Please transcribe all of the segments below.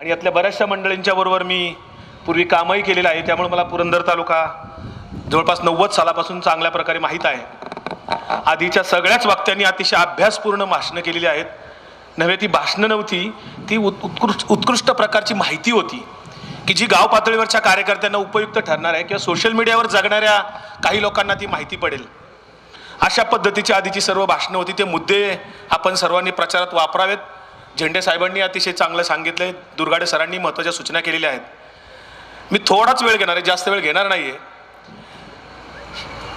आणि यातल्या बऱ्याचशा मंडळींच्या बरोबर मी पूर्वी कामही केलेलं आहे त्यामुळे मला पुरंदर तालुका जवळपास नव्वद सालापासून चांगल्या प्रकारे माहीत आहे. आधीच्या सगळ्याच वक्त्यांनी अतिशय अभ्यासपूर्ण भाषणं केलेली आहेत. नव्हे ती भाषणं नव्हती ती उत्कृष्ट उत्कृष्ट प्रकारची माहिती होती की जी गाव पातळीवरच्या कार्यकर्त्यांना उपयुक्त ठरणार आहे किंवा सोशल मीडियावर जगणाऱ्या काही लोकांना ती माहिती पडेल. अशा पद्धतीची आधीची सर्व भाषणं होती. ते मुद्दे आपण सर्वांनी प्रचारात वापरावेत. झेंडे साहेबांनी अतिशय चांगलं सांगितलंय. दुर्गाडे सरांनी महत्त्वाच्या सूचना केलेल्या आहेत. मी थोडाच वेळ घेणार आहे जास्त वेळ घेणार नाही आहे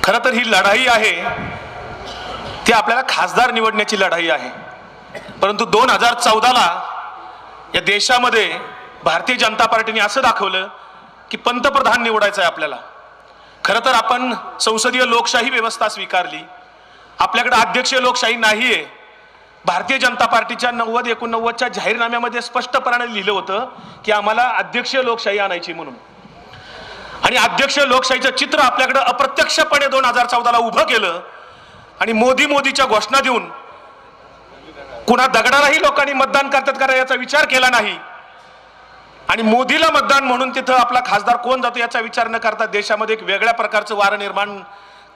खरं तर ही लढाई आहे ती आपल्याला खासदार निवडण्याची लढाई आहे. परंतु दोन हजार चौदाला या देशामध्ये भारतीय जनता पार्टीने असं दाखवलं की पंतप्रधान निवडायचं आहे आपल्याला. खरं तर आपण संसदीय लोकशाही व्यवस्था स्वीकारली. आपल्याकडे अध्यक्षीय लोकशाही नाही आहे भारतीय जनता पार्टीच्या नव्वद एकोणनव्वदच्या जाहीरनाम्यामध्ये स्पष्टपणाने लिहिलं होतं की आम्हाला अध्यक्षीय लोकशाही आणायची म्हणून. आणि अध्यक्ष लोकशाहीचं चित्र आपल्याकडे अप्रत्यक्षपणे दोन हजार चौदाला उभं केलं आणि मोदी मोदीच्या घोषणा देऊन कुणा दगडालाही लोकांनी मतदान करतात का याचा विचार केला नाही. आणि मोदीला मतदान म्हणून तिथं आपला खासदार कोण जातो याचा विचार न करता देशामध्ये एक वेगळ्या प्रकारचं वारं निर्माण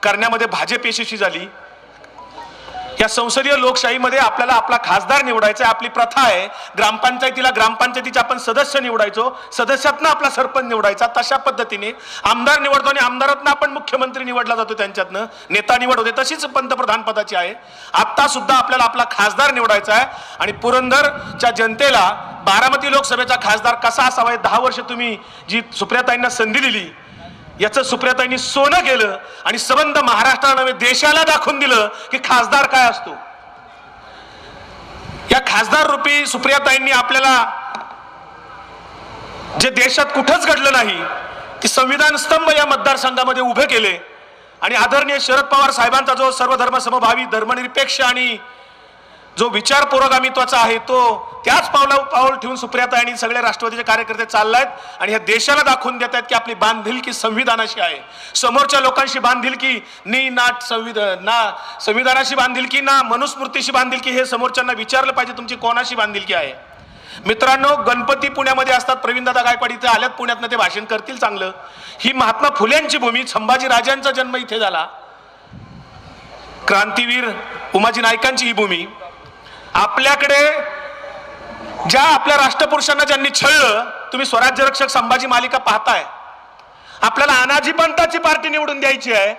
करण्यामध्ये भाजप यशस्वी झाली. या संसदीय लोकशाहीमध्ये आपल्याला आपला खासदार निवडायचा आहे आपली प्रथा आहे. ग्रामपंचायतीला ग्रामपंचायतीचे आपण सदस्य निवडायचो. सदस्यातनं आपला सरपंच निवडायचा. तशा पद्धतीने आमदार निवडतो आणि आमदारातनं आपण मुख्यमंत्री निवडला जातो त्यांच्यातनं. नेता निवड होते तशीच पंतप्रधान पदाची आहे. आत्तासुद्धा सुद्धा आपल्याला आपला खासदार निवडायचा आहे. आणि पुरंदरच्या जनतेला बारामती लोकसभेचा खासदार कसा असावा हे दहा वर्ष तुम्ही जी सुप्रियाताईंना संधी दिली याचं सुप्रियाताईंनी सोनं केलं आणि संबंध महाराष्ट्राला नव्हे देशाला दाखवून दिलं की खासदार काय असतो. या खासदार रूपी सुप्रियाताईंनी आपल्याला जे देशात कुठंच घडलं नाही ती संविधान स्तंभ या मतदारसंघामध्ये उभे केले. आणि आदरणीय शरद पवार साहेबांचा जो सर्वधर्म समभावी धर्मनिरपेक्ष आणि जो विचार पुरोगामित्वाचा आहे तो त्याच पावला पाऊल ठेवून सुप्रियाता आणि सगळे राष्ट्रवादीचे कार्यकर्ते चाललायत आणि ह्या देशाला दाखवून देत आहेत की आपली बांधिलकी संविधानाशी आहे. समोरच्या लोकांशी बांधिलकी नी ना संविधान ना संविधानाशी बांधिलकी ना मनुस्मृतीशी बांधिलकी हे समोरच्यांना विचारलं पाहिजे तुमची कोणाशी बांधिलकी आहे? मित्रांनो गणपती पुण्यामध्ये असतात प्रवीणदादा गायकवाड इथे आल्यात पुण्यातनं ते भाषण करतील चांगलं. ही महात्मा फुल्यांची भूमी संभाजी राजांचा जन्म इथे झाला. क्रांतीवीर उमाजी नायकांची ही भूमी. आपल्याकडे ज्या आपल्या राष्ट्रपुरुषांना ज्यांनी छळलं तुम्ही स्वराज्य रक्षक संभाजी मालिका पाहताय. आपल्याला अनाजी पंताची पार्टी निवडून द्यायची आहे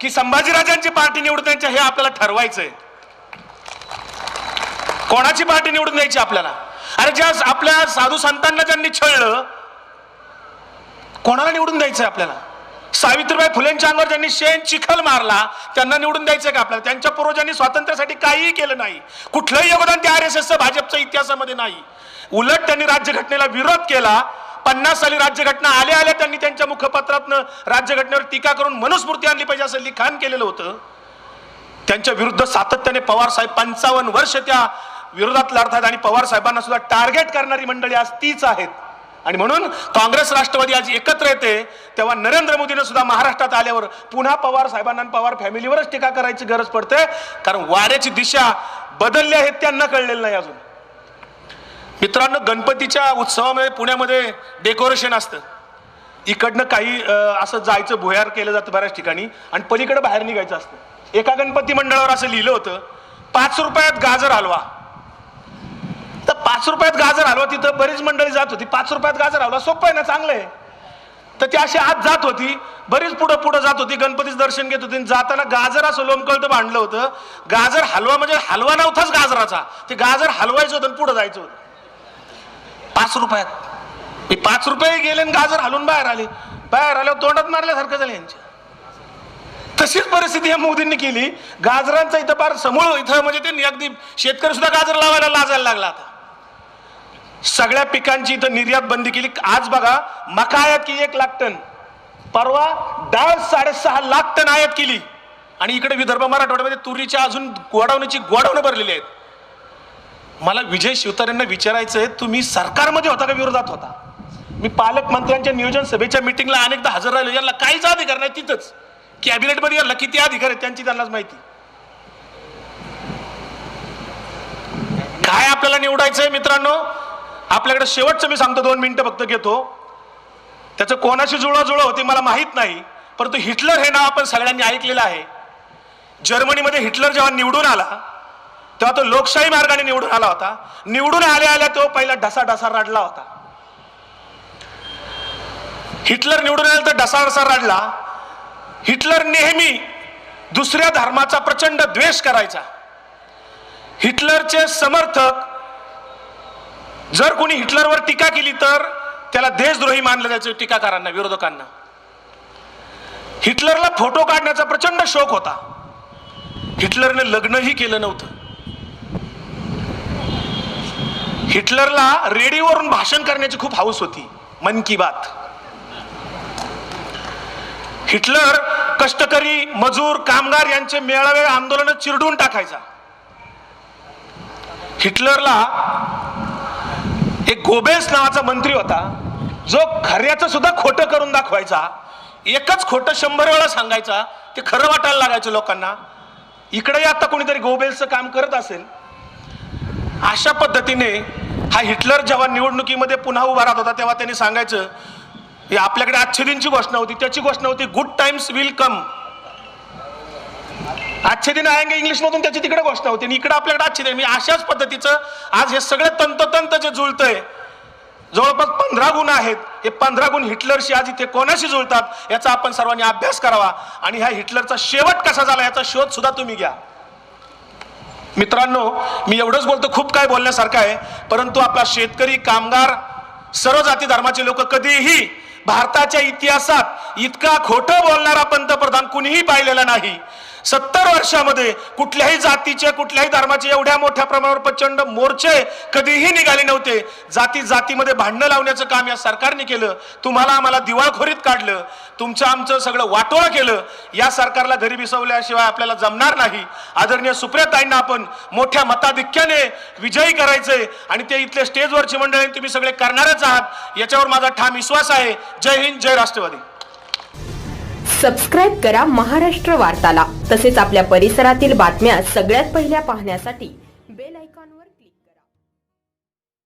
की संभाजीराजांची पार्टी निवडून द्यायची आहे हे आपल्याला ठरवायचंय. कोणाची पार्टी निवडून द्यायची आपल्याला? अरे ज्या आपल्या साधू संतांना ज्यांनी छळलं कोणाला निवडून द्यायचंय आपल्याला? सावित्रीबाई फुलेंच्या अंगावर ज्यांनी शेण चिखल मारला त्यांना निवडून द्यायचं का आपल्याला? त्यांच्या पूर्वजांनी स्वातंत्र्यासाठी काहीही केलं नाही. कुठलंही योगदान त्या आर एस एसचं भाजपच्या इतिहासामध्ये नाही. उलट त्यांनी राज्यघटनेला विरोध केला. पन्नास साली राज्यघटना आल्या आल्या त्यांनी त्यांच्या मुखपत्रातनं राज्यघटनेवर टीका करून मनुस्मृती आणली पाहिजे असं लिखाण केलेलं होतं. त्यांच्या विरुद्ध सातत्याने पवार साहेब पंचावन्न वर्ष त्या विरोधात लढतात आणि पवार साहेबांना सुद्धा टार्गेट करणारी मंडळी आज तीच आहेत. आणि म्हणून काँग्रेस राष्ट्रवादी आज एकत्र येते तेव्हा नरेंद्र मोदीनं सुद्धा महाराष्ट्रात आल्यावर पुन्हा पवार साहेबांना पवार फॅमिलीवरच टीका करायची गरज पडते कारण वाऱ्याची दिशा बदलली आहे त्यांना कळलेलं नाही अजून. मित्रांनो गणपतीच्या उत्सवामध्ये पुण्यामध्ये डेकोरेशन असतं. इकडनं काही असं जायचं भुयार केलं जातं बऱ्याच ठिकाणी आणि पलीकडे बाहेर निघायचं असतं. एका गणपती मंडळावर असं लिहिलं होतं पाच रुपयात गाजर हलवा. पाच रुपयात गाजर हलवा तिथं बरीच मंडळी जात होती. पाच रुपयात गाजर हलवा सोपं आहे ना चांगलं आहे. तर ती अशी आत जात होती. बरीच पुढं पुढं जात होती. गणपतीचं दर्शन घेत होती. आणि जाताना गाजर असं लोमकळतं बांधलं होतं. गाजर हलवा म्हणजे हलवा नव्हताच गाजराचा. ते गाजर हलवायचं होतं आणि पुढं जायचं होतं. पाच रुपयात. हे पाच रुपये गेले आणि गाजर हलून बाहेर आले. बाहेर आल्यावर तोंडात मारल्यासारखं झालं यांच्या तशीच परिस्थिती या मोदींनी केली. गाजरांचा इथं फार समूळ इथं म्हणजे त्यांनी अगदी शेतकरी सुद्धा गाजर लावायला लाजायला लागला आता. सगळ्या पिकांची इथं निर्यात बंदी केली. आज बघा मका आयात केली एक लाख टन? परवा डाळ साडेसहा लाख टन आयात केली. आणि इकडे विदर्भ मराठवाड्यामध्ये तुरीच्या अजून गोडावण्याची गोडावणं भरलेली आहेत. मला विजय शिवतारेंना विचारायचं आहे तुम्ही सरकारमध्ये होता का विरोधात होता? मी पालकमंत्र्यांच्या नियोजन सभेच्या मिटिंगला अनेकदा हजर राहिलो. यांना काहीच अधिकार नाही तिथंच. कॅबिनेटमध्ये यांना किती अधिकार आहेत त्यांची त्यांनाच माहिती. काय आपल्याला निवडायचंय मित्रांनो? आपल्याकडे शेवटचं मी सांगतो दोन मिनिटं फक्त घेतो. त्याचं कोणाशी जुळवाजुळव होती मला माहीत नाही परंतु हिटलर हे नाव आपण सगळ्यांनी ऐकलेलं आहे. जर्मनीमध्ये हिटलर जेव्हा निवडून आला तेव्हा तो लोकशाही मार्गाने निवडून आला होता. निवडून आल्या आल्या तो पहिला ढसा ढसा रडला होता. हिटलर निवडून आला तर ढसा ढसा रडला. हिटलर नेहमी दुसऱ्या धर्माचा प्रचंड द्वेष करायचा. हिटलरचे समर्थक जर कोणी हिटलरवर टीका केली तर त्याला देशद्रोही मानलं जायचं टीकाकारांना विरोधकांना. हिटलरला फोटो काढण्याचा प्रचंड शौक होता. हिटलरने लग्नही केलं नव्हतं. हिटलरला रेडिओवरून भाषण करण्याची खूप हाऊस होती. मन की बात. हिटलर कष्टकरी मजूर कामगार यांचे मेळावे आंदोलन चिरडून टाकायचा. हिटलरला एक गोबेल्स नावाचा मंत्री होता. जो खऱ्याचं सुद्धा खोटं करून दाखवायचा. एकच खोटं शंभर वेळा सांगायचा. ते खरं वाटायला लागायचं लोकांना. इकडेही आता कोणीतरी गोबेल्सचं काम करत असेल. अशा पद्धतीने हा हिटलर जेव्हा निवडणुकीमध्ये पुन्हा उभा राहत होता तेव्हा त्यांनी सांगायचं आपल्याकडे आच्छेदींची घोषणा होती त्याची घोषणा होती गुड टाइम्स विल कम आजचे दिन इंग्लिश मधून त्याची तिकडे गोष्ट होती आणि इकडे आपल्याकडे आजचे दिन. मी अशाच पद्धतीचं आज हे सगळे तंतोतंत जे जुळतंय जवळपास पंधरा गुण आहेत. हे पंधरा गुण हिटलरशी आज इथे कोणाशी जुळतात याचा आपण सर्वांनी अभ्यास करावा. आणि ह्या हिटलरचा शेवट कसा झाला याचा शोध सुद्धा तुम्ही घ्या. मित्रांनो मी एवढंच बोलतो खूप काय बोलण्यासारखं आहे. परंतु आपला शेतकरी कामगार सर्व जाती धर्माचे लोक कधीही भारताच्या इतिहासात इतका खोटं बोलणारा पंतप्रधान कुणीही पाहिलेला नाही. सत्तर वर्षामध्ये कुठल्याही जातीचे कुठल्याही धर्माचे एवढ्या मोठ्या प्रमाणावर प्रचंड मोर्चे कधीही निघाले नव्हते. जाती जातीमध्ये भांडणं लावण्याचं काम या सरकारने केलं. तुम्हाला आम्हाला दिवाळखोरीत काढलं. तुमचं आमचं सगळं वाटोळं केलं. या सरकारला घरी बिसवल्याशिवाय आपल्याला जमणार नाही. आदरणीय सुप्रियाताईंना आपण मोठ्या मताधिक्याने विजयी करायचंय आणि ते इथले स्टेजवरची मंडळी तुम्ही सगळे करणारच आहात. याच्यावर माझा ठाम विश्वास आहे. जय हिंद जय राष्ट्रवादी. सबस्क्राईब करा महाराष्ट्र वार्ताला. तसेच आपल्या परिसरातील बातम्या सगळ्यात पहिल्या पाहण्यासाठी